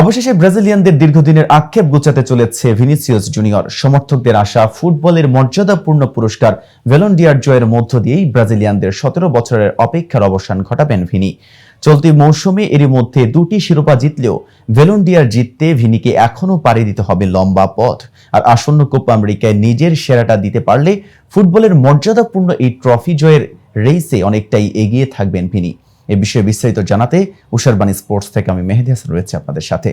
অবশেষে ব্রাজিলিয়ানদের দীর্ঘদিনের আক্ষেপ গুচাতে চলেছে ভিনিসিয়াস জুনিয়র। সমর্থকদের আশা ফুটবলের মর্যাদাপূর্ণ পুরস্কার ভেলন্ডিয়ার জয়ের মধ্য দিয়েই ব্রাজিলিয়ানদের সতেরো বছরের অপেক্ষার অবসান ঘটাবেন ভিনি। চলতি মৌসুমে এরই মধ্যে দুটি শিরোপা জিতলেও ভেলন্ডিয়ার জিততে ভিনিকে এখনও পাড়ি দিতে হবে লম্বা পথ। আর আসন্ন কোপা আমেরিকায় নিজের সেরাটা দিতে পারলে ফুটবলের মর্যাদাপূর্ণ এই ট্রফি জয়ের রেসে অনেকটাই এগিয়ে থাকবেন ভিনি। এ বিষয়ে বিস্তারিত জানাতে উষারবাণী স্পোর্টস থেকে আমি মেহেদি হাসান রয়েছে আপনাদের সাথে।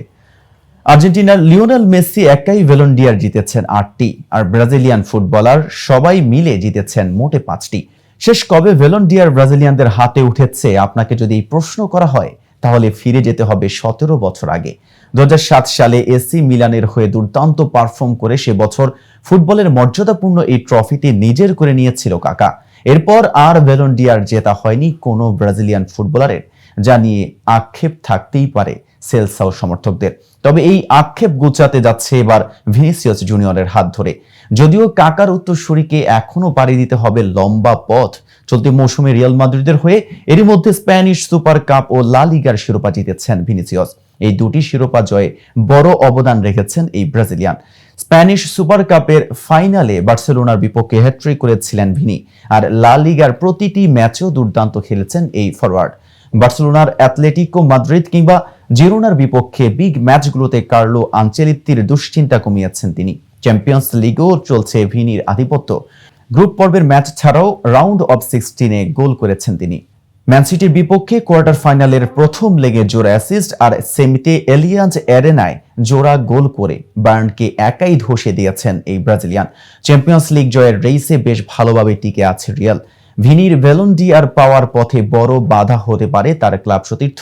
আর্জেন্টিনার লিওনেল মেসি একাই ভেলন্ডিয়ার জিতেছেন আটটি, আর ব্রাজিলিয়ান ফুটবলার সবাই মিলে জিতেছেন মোটে পাঁচটি। শেষ কবে ভেলন্ডিয়ার ব্রাজিলিয়ানদের হাতে উঠেছে? আপনাকে যদি প্রশ্ন করা হয়, তাহলে ফিরে যেতে হবে সতেরো বছর আগে। দু হাজার সাত সালে এসি মিলানের হয়ে দুর্দান্ত পারফর্ম করে সে বছর ফুটবলের মর্যাদাপূর্ণ এই ট্রফিটি নিজের করে নিয়েছিল কাকা। এরপর আর ভেলন্ডিয়ার জেতা হয়নি কোনো ব্রাজিলিয়ান ফুটবলারের, যা নিয়ে আক্ষেপ থাকতেই পারে সেলসাও সমর্থকদের। তবে এই আক্ষেপ গুচাতে যাচ্ছে এবার ভিনিসিয়াস জুনিয়রের হাত ধরে। যদিও কাকার উত্তরসূরিকে এখনও পাড়ি দিতে হবে লম্বা পথ চলতি মৌসুমে রিয়াল মাদ্রিদের হয়ে এরই মধ্যে স্প্যানিশ সুপার কাপ ও লা লিগার শিরোপা জিতেছেন ভিনিসিয়াস। এই দুটি শিরোপা জয়ে বড় অবদান রেখেছেন এই ব্রাজিলিয়ান। স্প্যানিশ সুপার কাপের ফাইনালে বার্সেলোনার বিপক্ষে হ্যাট্রিক করেছিলেন ভিনি আর লা লিগার প্রতিটি ম্যাচেও দুর্দান্ত খেলেছেন এই ফরওয়ার্ড বার্সেলোনার অ্যাথলেটিকো মাদ্রিদ কিংবা জিরোনার বিপক্ষে বিগ ম্যাচগুলোতে কার্লো আঞ্চেলিত্তির দুশ্চিন্তা কমিয়েছেন তিনি। চ্যাম্পিয়ন্স লিগও চলছে ভিনির আধিপত্য। গ্রুপ পর্বের ম্যাচ ছাড়াও রাউন্ড অব সিক্সটিনে গোল করেছেন তিনি। ম্যান সিটির বিপক্ষে কোয়ার্টার ফাইনালের প্রথম লেগে জোড়া অ্যাসিস্ট আর সেমিতে এলিয়ান্স অ্যারেনায় জোড়া গোল করে বার্নকে একাই ধসে দিয়েছেন এই ব্রাজিলিয়ান। চ্যাম্পিয়ন্স লিগ জয়ের রেইসে বেশ ভালোভাবে টিকে আছে রিয়াল। ভিনির ভেলন্ডিয়ার পাওয়ার পথে বড় বাধা হতে পারে তার ক্লাব সতীর্থ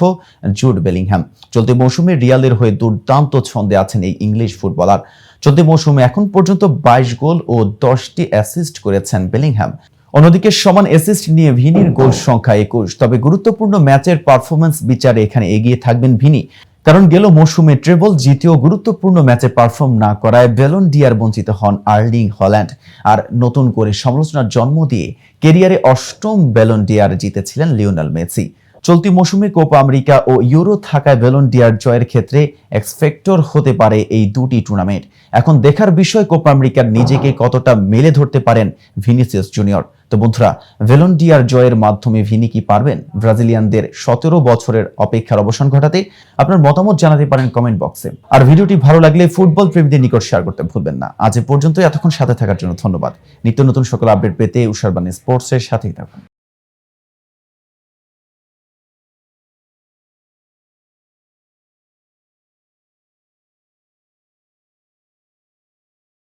জুড বেলিংহ্যাম চলতি মৌসুমে রিয়ালের হয়ে দুর্দান্ত ছন্দে আছেন এই ইংলিশ ফুটবলার। চলতি মৌসুমে এখন পর্যন্ত বাইশ গোল ও দশটি অ্যাসিস্ট করেছেন বেলিংহ্যাম অন্যদিকে সমান অ্যাসিস্ট নিয়ে ভিনির গোল সংখ্যা একুশ, তবে গুরুত্বপূর্ণ ম্যাচের পারফরমেন্স বিচারে এখানে এগিয়ে থাকবেন ভিনি। কারণ গেল মৌসুমে ট্রেবল জিতেও গুরুত্বপূর্ণ ম্যাচে পারফর্ম না করায় বেলন ডিয়ার বঞ্চিত হন আর্লিং হল্যান্ড। আর নতুন করে সমালোচনার জন্ম দিয়ে কেরিয়ারে অষ্টম বেলন ডিয়ার জিতেছিলেন লিওনাল মেসি। চলতি মৌসুমে কোপা আমেরিকা ও ইউরো থাকায় বেলন ডিয়ার জয়ের ক্ষেত্রে এক্সপেক্টর হতে পারে এই দুটি টুর্নামেন্ট এখন দেখার বিষয়, কোপা আমেরিকার নিজেকে কতটা মেলে ধরতে পারেন ভিনিসিয়াস জুনিয়র। তো বন্ধুরা ভেলন্ডিয়ার জয়ের মাধ্যমে ভিনি কি পারবেন? ব্রাজিলিয়ানদের সতেরো বছরের অপেক্ষার অবসান ঘটাতে আপনার মতামত জানাতে পারেন কমেন্ট বক্সে আর ভিডিওটি ভালো লাগলে ফুটবল প্রেমীদের নিকট শেয়ার করতে ভুলবেন না। আজ পর্যন্ত এতক্ষণ সাথে থাকার জন্য ধন্যবাদ। নিত্য নতুন সকল আপডেট পেতে উষারবাণী স্পোর্টসের সাথেই থাকুন।